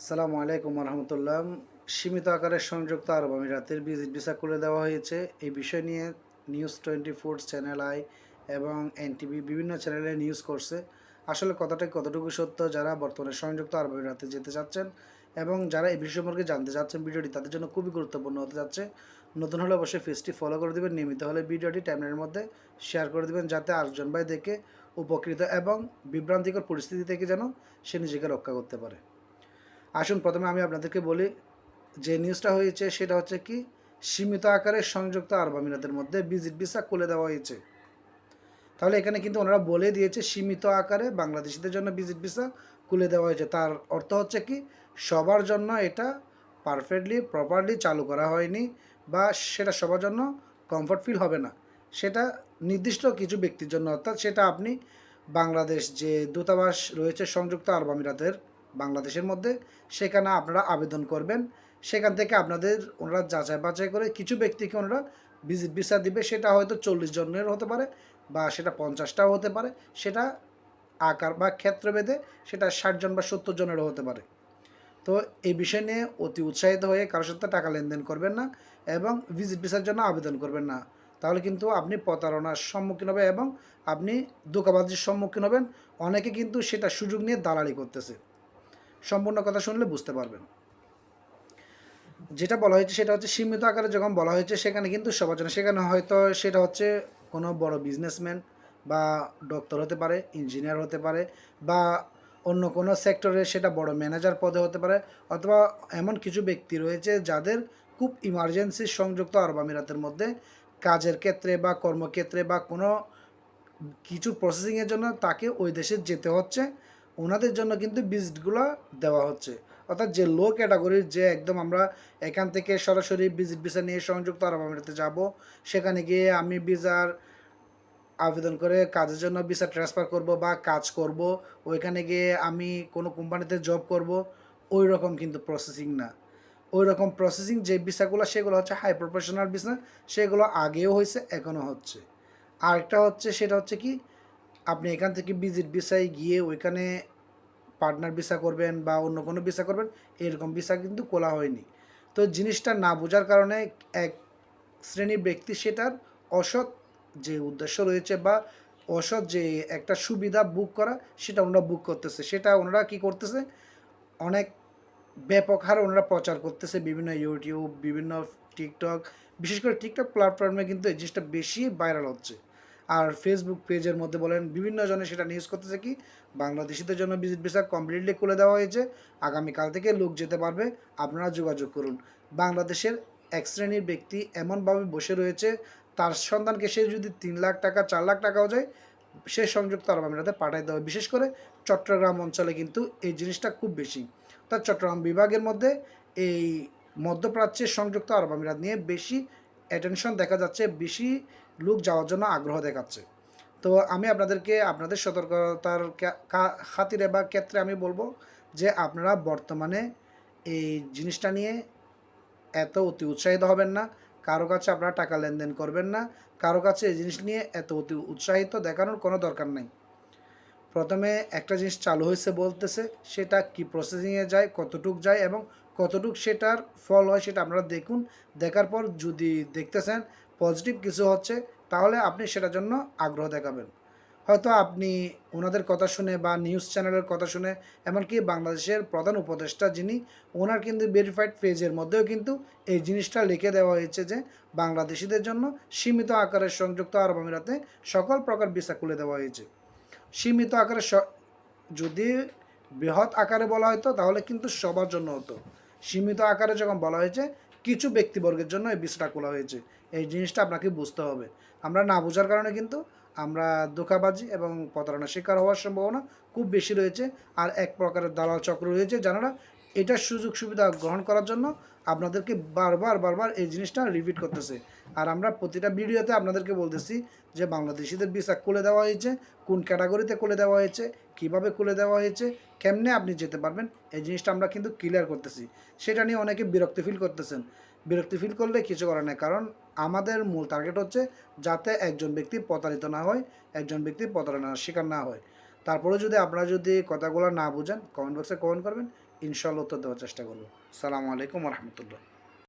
আসসালামু আলাইকুম রহমতুল্লাহ সীমিত আকারে সংযুক্ত আরব আমিরাতের ভিজিট ভিসা করে দেওয়া হয়েছে। এই বিষয় নিয়ে news twenty four channel I এবং এনটিভি বিভিন্ন চ্যানেলে নিউজ করছে। আসলে কথাটা কতটুকু সত্য? যারা বর্তমানে সংযুক্ত আরব আমিরাতে যেতে চাচ্ছেন এবং যারা এই বিষয় সম্পর্কে জানতে চাচ্ছেন, ভিডিওটি তাদের জন্য খুবই গুরুত্বপূর্ণ হতে যাচ্ছে। নতুন হলে অবশ্যই ফেসটি ফলো করে দেবেন। নিয়মিত হলে ভিডিওটি টাইমলাইনের মধ্যে শেয়ার করে দেবেন যাতে আরেকজন ভাই দেখে উপকৃত এবং বিভ্রান্তিকর পরিস্থিতি থেকে যেন সে নিজেকে রক্ষা করতে পারে। আসুন, প্রথমে আমি আপনাদেরকে বলি, যে নিউজটা হয়েছে সেটা হচ্ছে কি, সীমিত আকারে সংযুক্ত আরব আমিরাতের মধ্যে ভিজিট ভিসা খুলে দেওয়া হয়েছে। তাহলে এখানে কিন্তু ওনারা বলে দিয়েছে, সীমিত আকারে বাংলাদেশিদের জন্য ভিজিট ভিসা খুলে দেওয়া হয়েছে। তার অর্থ হচ্ছে কি, সবার জন্য এটা পারফেক্টলি প্রপারলি চালু করা হয়নি বা সেটা সবার জন্য কমফর্ট ফিল হবে না। সেটা নির্দিষ্ট কিছু ব্যক্তির জন্য, অর্থাৎ সেটা আপনি বাংলাদেশ যে দূতাবাস রয়েছে সংযুক্ত আরব আমিরাতের বাংলাদেশের মধ্যে, সেখানে আপনারা আবেদন করবেন। সেখান থেকে আপনাদের ওনারা যাচাই বাছাই করে কিছু ব্যক্তিকে ওনারা ভিজিট ভিসা দিবে, সেটা হয়তো চল্লিশ জনের হতে পারে বা সেটা পঞ্চাশটাও হতে পারে। সেটা আকার বা ক্ষেত্রভেদে সেটা ষাট জন বা সত্তর জনেরও হতে পারে। তো এই বিষয় নিয়ে অতি উৎসাহিত হয়ে কারোর সাথে টাকা লেনদেন করবেন না এবং ভিজিট ভিসার জন্য আবেদন করবেন না। তাহলে কিন্তু আপনি প্রতারণার সম্মুখীন হবে এবং আপনি ধোকাবাজির সম্মুখীন হবেন। অনেকে কিন্তু সেটা সুযোগ নিয়ে দালালি করতেছে। সম্পূর্ণ কথা শুনলে বুঝতে পারবেন। যেটা বলা হয়েছে সেটা হচ্ছে সীমিত আকারে যখন বলা হয়েছে সেখানে কিন্তু সবার জন্য, সেখানে হয়তো সেটা হচ্ছে কোনো বড় বিজনেসম্যান বা ডক্টর হতে পারে ইঞ্জিনিয়ার হতে পারে বা অন্য কোনো সেক্টরে সেটা বড় ম্যানেজার পদে হতে পারে অথবা এমন কিছু ব্যক্তি রয়েছে যাদের খুব ইমার্জেন্সি সংযুক্ত আরব আমিরাতের মধ্যে কাজের ক্ষেত্রে বা কর্মক্ষেত্রে বা কোনো কিছু প্রসেসিংয়ের জন্য তাকে ওই দেশে যেতে হচ্ছে। ওনাদের জন্য কিন্তু ভিজিটগুলো দেওয়া হচ্ছে। অর্থাৎ যে লো ক্যাটাগরির যে একদম আমরা এখান থেকে সরাসরি ভিজিট ভিসা নিয়ে সংযুক্ত আরব আমিরাতে যাব, সেখানে গিয়ে আমি ভিসার আবেদন করে কাজের জন্য ভিসা ট্রান্সফার করব বা কাজ করব, ওইখানে গিয়ে আমি কোনো কোম্পানিতে জব করব ওই রকম কিন্তু প্রসেসিং না। ওই রকম প্রসেসিং যে ভিসাগুলো, সেগুলো হচ্ছে হাই প্রফেশনাল ভিসা সেগুলো আগেও হয়েছে, এখনও হচ্ছে। আরেকটা হচ্ছে, সেটা হচ্ছে কি আপনি এখান থেকে ভিজিট ভিসায় গিয়ে ওইখানে পার্টনার ভিসা করবেন বা অন্য কোনো ভিসা করবেন, এরকম ভিসা কিন্তু খোলা হয়নি। তো জিনিসটা না বোঝার কারণে এক শ্রেণির ব্যক্তি সেটার অসৎ যে উদ্দেশ্য রয়েছে বা অসৎ যে একটা সুবিধা বুক করা, সেটা ওনারা বুক করতেছে। সেটা ওনারা কি করতেছে? অনেক ব্যাপক হারে ওনারা প্রচার করতেছে বিভিন্ন ইউটিউব বিভিন্ন টিকটক বিশেষ করে টিকটক প্ল্যাটফর্মে কিন্তু এই জিনিসটা বেশি ভাইরাল হচ্ছে। আর ফেসবুক পেজের মধ্যে বলেন, বিভিন্ন জনে সেটা নিউজ করতেছে কি? বাংলাদেশিদের জন্য ভিজিট ভিসা কমপ্লিটলি খুলে দেওয়া হয়েছে। আগামীকাল থেকে লোক যেতে পারবে। আপনারা যোগাযোগ করুন। বাংলাদেশের এক শ্রেণির ব্যক্তি এমনভাবে বসে রয়েছে, তার সন্তানকে সে যদি তিন লাখ টাকা, চার লাখ টাকাও যায়, সে সংযুক্ত আরব আমিরাতে পাঠাই দেওয়া বিশেষ করে চট্টগ্রাম অঞ্চলে কিন্তু এই জিনিসটা খুব বেশি। তার চট্টগ্রাম বিভাগের মধ্যে এই মধ্যপ্রাচ্যের সংযুক্ত আরব আমিরাত নিয়ে বেশি অ্যাটেনশন দেখা যাচ্ছে, বেশি লোক যাওয়ার জন্য আগ্রহ দেখাচ্ছে। তো আমি আপনাদেরকে, আপনাদের সতর্কতার খাতিরে বা ক্ষেত্রে আমি বলব যে আপনারা বর্তমানে এই জিনিসটা নিয়ে এত অতি উৎসাহিত হবেন না। কারও কাছে আপনারা টাকা লেনদেন করবেন না। কারও কাছে এই জিনিস নিয়ে এত অতি উৎসাহিত দেখানোর কোনো দরকার নেই। প্রথমে একটা জিনিস চালু হয়েছে বলতেছে, সেটা কি প্রসেসিংয়ে যায়, কতটুক যায় এবং কতটুক সেটার ফল হয় সেটা আপনারা দেখুন। দেখার পর যদি দেখতেছেন পজিটিভ কিছু হচ্ছে, তাহলে আপনি সেটার জন্য আগ্রহ দেখাবেন। হয়তো আপনি ওনাদের কথা শুনে বা নিউজ চ্যানেলের কথা শুনে, এমনকি বাংলাদেশের প্রধান উপদেষ্টা যিনি, ওনার কিন্তু ভেরিফাইড পেজের মধ্যেও কিন্তু এই জিনিসটা লিখে দেওয়া হয়েছে যে, বাংলাদেশিদের জন্য সীমিত আকারের সংযুক্ত আরব আমিরাতে সকল প্রকার ভিসা খুলে দেওয়া হয়েছে। সীমিত আকারে যদি বৃহৎ আকারে বলা হতো তাহলে কিন্তু সবার জন্য হতো। সীমিত আকারে যখন বলা হয়েছে, কিছু ব্যক্তিবর্গের জন্য এই বিষটা খোলা হয়েছে। এই জিনিসটা আপনাকে বুঝতে হবে। আমরা না বোঝার কারণে কিন্তু আমরা ধোকাবাজি এবং প্রতারণার শিকার হওয়ার সম্ভাবনা খুব বেশি রয়েছে আর এক প্রকারের দালাল চক্র রয়েছে যারা এটার সুযোগ সুবিধা গ্রহণ করার জন্য আপনাদেরকে বারবার বারবার এই জিনিসটা রিপিট করতেছে। আর আমরা প্রতিটা ভিডিওতে আপনাদেরকে বলতেছি যে বাংলাদেশিদের ভিসা খুলে দেওয়া হয়েছে, কোন ক্যাটাগরিতে খুলে দেওয়া হয়েছে, কীভাবে খুলে দেওয়া হয়েছে, কেমনে আপনি যেতে পারবেন, এই জিনিসটা আমরা কিন্তু ক্লিয়ার করতেছি। সেটা নিয়ে অনেকে বিরক্তি ফিল করতেছেন। বিরক্তি ফিল করলে কিছু করার নেই, কারণ আমাদের মূল টার্গেট হচ্ছে যাতে একজন ব্যক্তি প্রতারিত না হয়, একজন ব্যক্তি প্রতারণার শিকার না হয়। তারপরে যদি আপনারা যদি কথাগুলো না বুঝেন কমেন্ট বক্সে কমেন্ট করবেন ইনশাল্লাহ উত্তর দেওয়ার চেষ্টা করব। সালামু আলাইকুম রহমতুল্লাহ।